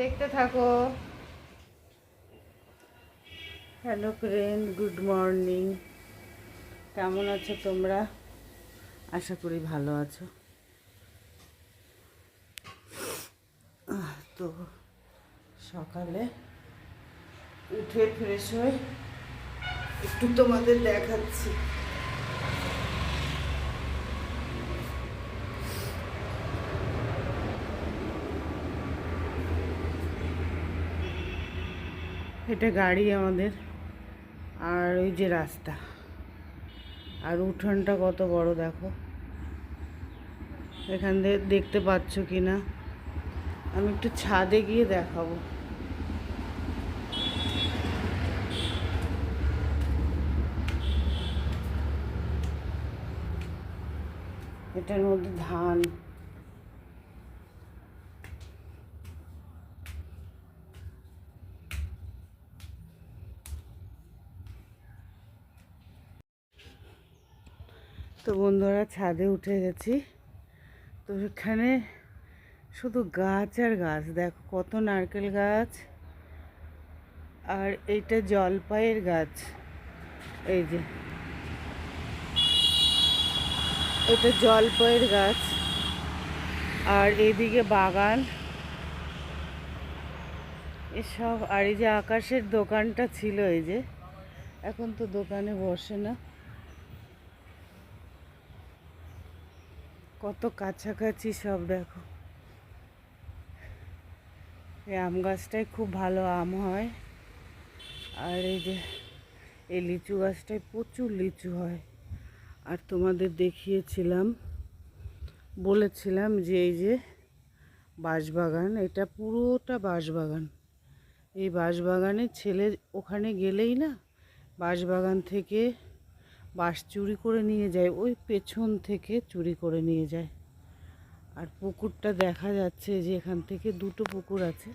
দেখতে থাকো। Hello friend good morning কেমন আছো তোমরা? আশা করি ভালো আছো। তো সকালে উঠে ফ্রেশ হয়ে একটু তোমাদের দেখাচ্ছি। এটা গাড়ি আমাদের, আর ওই যে রাস্তা। আর উঠোনটা কত বড় দেখো। এখান দিয়ে দেখতে পাচ্ছ কি না আমি একটু ছাদে গিয়ে দেখাবো। এটার মধ্যে ধান। তো বন্ধুরা, ছাদে উঠে গেছি। তো এখানে শুধু গাছ আর গাছ, দেখো কত নারকেল গাছ। আর এইটা জলপাইয়ের গাছ। এই যে এটা জলপাইয়ের গাছ। আর এদিকে বাগান। এসব, আর এই যে আকাশের দোকানটা ছিল এই যে, এখন তো দোকানে বসে না। কত কাছাকাছি সব দেখো। এই আম গাছটায় খুব ভালো আম হয়। আর এই যে, এই লিচু গাছটায় প্রচুর লিচু হয়। আর তোমাদের দেখিয়েছিলাম, বলেছিলাম যে এই যে বাঁশবাগান, এটা পুরোটা বাঁশবাগান। এই বাঁশবাগানে ছেলে ওখানে গেলেই না বাঁশবাগান থেকে বাঁশ চুরি করে নিয়ে যায়, ওই পেছন থেকে চুরি করে নিয়ে যায়। আর পুকুরটা দেখা যাচ্ছে যে এখান থেকে দুটো পুকুর আছে,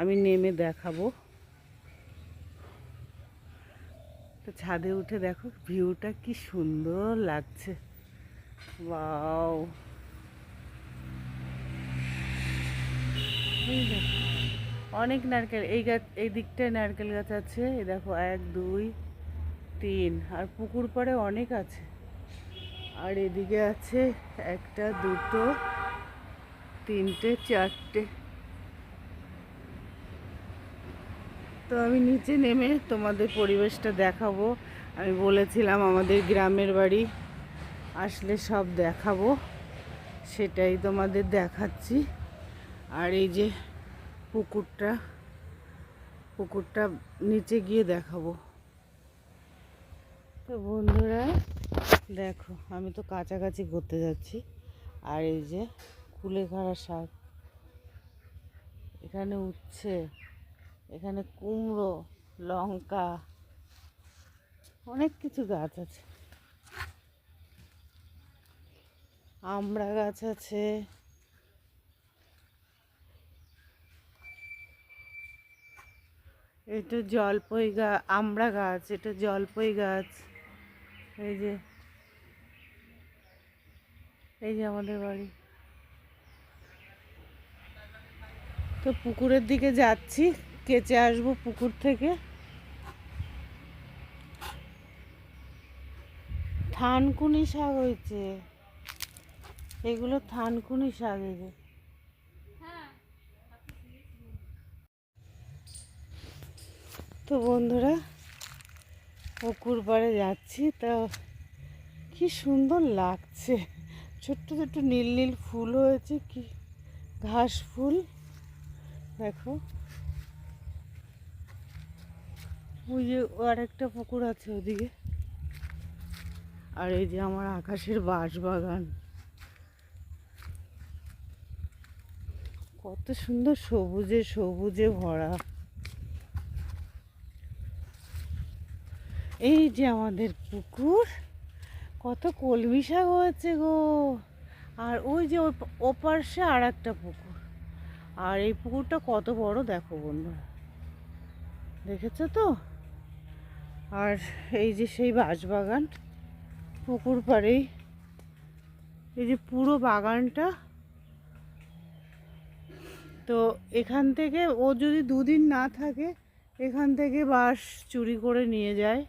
আমি নেমে দেখাবো। তো ছাদে উঠে দেখো, ভিউটা কি সুন্দর লাগছে। বাও অনেক নারকেল, এই গাছ এই দিকটায় নারকেল গাছ আছে, এই দেখো, এক, দুই, তিন, আর পুকুর পাড়ে অনেক আছে। আর এদিকে আছে একটা, দুটো, তিনটে, চারটে। তো আমি নিচে নেমে তোমাদের পরিবেশটা দেখাবো। আমি বলেছিলাম আমাদের গ্রামের বাড়ি আসলে সব দেখাবো, সেটাই তোমাদের দেখাচ্ছি। আর এই যে পুকুরটা পুকুরটা নিচে গিয়ে দেখাবো। তো বন্ধুরা, দেখো, আমি তো কাছাকাছি করতে যাচ্ছি। আর এই যে কুলেখাড়া শাক, এখানে উচ্ছে। এখানে কুমড়ো, লঙ্কা, অনেক কিছু গাছ আছে। আমড়া গাছ আছে। এটা জলপই গাছ আমড়া গাছ, এটা জলপই গাছ। এই যে এই যে আমাদের বাড়ি। তো পুকুরের দিকে যাচ্ছি। কেচে আসব পুকুর থেকে। থানকুনি শাক হয়েছে। এগুলো থানকুনি শাক এই তো বন্ধুরা, পুকুর পাড়ে যাচ্ছি। তা কি সুন্দর লাগছে। ছোট্ট ছোট্ট নীল নীল ফুল হয়েছে, কি ঘাস ফুল। দেখো। ওই যে আর একটা পুকুর আছে ওদিকে। আর এই যে আমার আকাশের বাঁশ বাগান কত সুন্দর সবুজে সবুজে ভরা। এই যে আমাদের পুকুর, কত কলমি শাক হয়েছে গো। আর ওই যে ওপাশে আর একটা পুকুর। আর এই পুকুরটা কত বড় দেখো বন্ধুরা। দেখেছ তো? আর এই যে সেই বাঁশবাগান, পুকুর পাড়েই এই যে পুরো বাগানটা। তো এখান থেকে ও যদি দুদিন না থাকে, এখান থেকে বাঁশ চুরি করে নিয়ে যায়।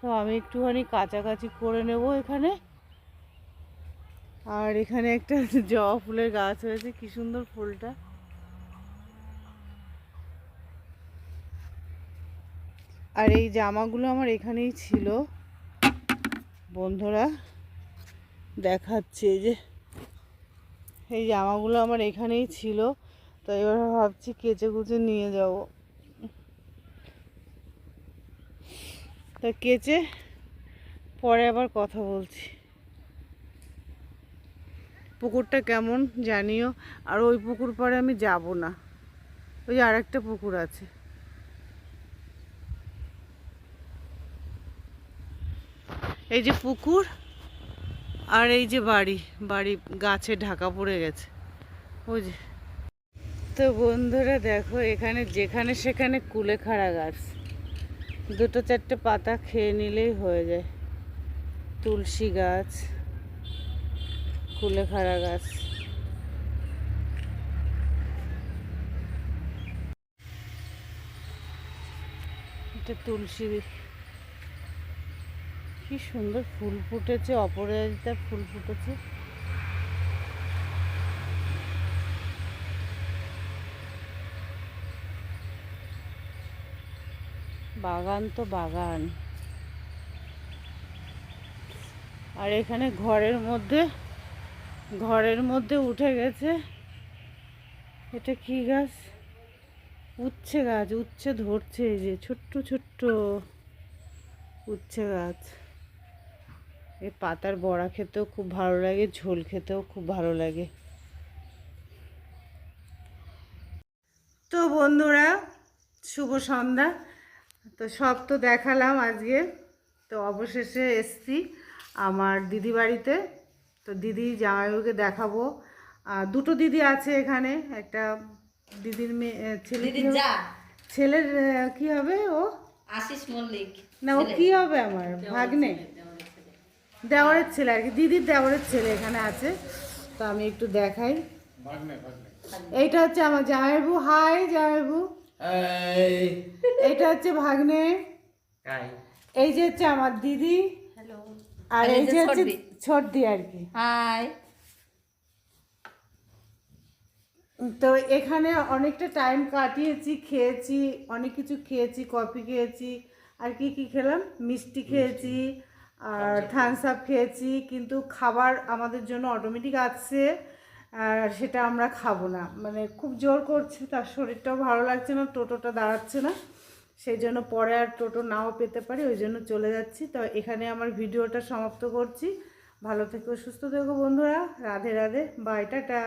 তো আমি একটুখানি কাছাকাছি করে নেব এখানে। আর এখানে একটা জবা ফুলের গাছ হয়েছে, কি সুন্দর ফুলটা। আর এই জামাগুলো আমার এখানেই ছিল। বন্ধুরা, দেখাচ্ছে যে, এই জামাগুলো আমার এখানেই ছিল। তো এবার ভাবছি কেচে কুচে নিয়ে যাব। তা কেচে পরে আবার কথা বলছি। পুকুরটা কেমন জানিও? আর ওই পুকুর পরে আমি যাব না। ওই আরেকটা পুকুর আছে। এই যে পুকুর আর এই যে বাড়ি বাড়ি গাছে ঢাকা পড়ে গেছে। ওই যে। তো বন্ধুরা দেখো, এখানে যেখানে সেখানে কুলেখাড়া গাছ। দুটো চারটে পাতা খেয়ে নিলেই হয়ে যায়। তুলসী গাছ, কুলেখাড়া গাছ। এটা তুলসী কি সুন্দর ফুল ফুটেছে, অপরাজিতা ফুল ফুটেছে। বাগান তো বাগান। আর এখানে ঘরের মধ্যে ঘরের মধ্যে উঠে গেছে। এটা কি গাছ? উচ্ছে গাছ, উচ্ছে ধরছে এই যে, ছোট্ট ছোট্ট উচ্ছে গাছ। এই পাতার বড়া খেতেও খুব ভালো লাগে ঝোল খেতেও খুব ভালো লাগে। তো বন্ধুরা শুভ সন্ধ্যা। তো সব তো দেখালাম আজকে। তো অবশেষে এসছি আমার দিদি বাড়িতে। তো দিদি জামাইবাবুকে দেখাবো। আর দুটো দিদি আছে এখানে। একটা দিদির মেয়ে ছেলে ছেলের কি হবে ও? আশিস মল্লিক না ও কি হবে আমার? ভাগ্নে। দেওয়ারের ছেলে আর কি দিদির দেওয়ারের ছেলে এখানে আছে। তো আমি একটু দেখাই। এইটা হচ্ছে আমার জামাইবু। হাই জামাইবু। এইটা হচ্ছে ভাগ্নে। এই যে হচ্ছে আমার দিদি। আর আর এই যে হচ্ছে ছোটদি। ছোটদি আর কি। হাই। তো এখানে অনেকটা টাইম কাটিয়েছি খেয়েছি অনেক কিছু খেয়েছি কফি খেয়েছি আর কি কি খেলাম? মিষ্টি খেয়েছি আর থামস আপ খেয়েছি কিন্তু খাবার আমাদের জন্য অটোমেটিক আসছে আর সেটা আমরা খাব না। মানে খুব জোর করছে তার শরীরটাও ভালো লাগছে না টোটোটা দাঁড়াচ্ছে না। সেই জন্য পরে আর টোটো নাও পেতে পারি ওই জন্য চলে যাচ্ছি। তো এখানে আমার ভিডিওটা সমাপ্ত করছি। ভালো থেকো সুস্থ থেকো বন্ধুরা। রাধে রাধে। Bye tata.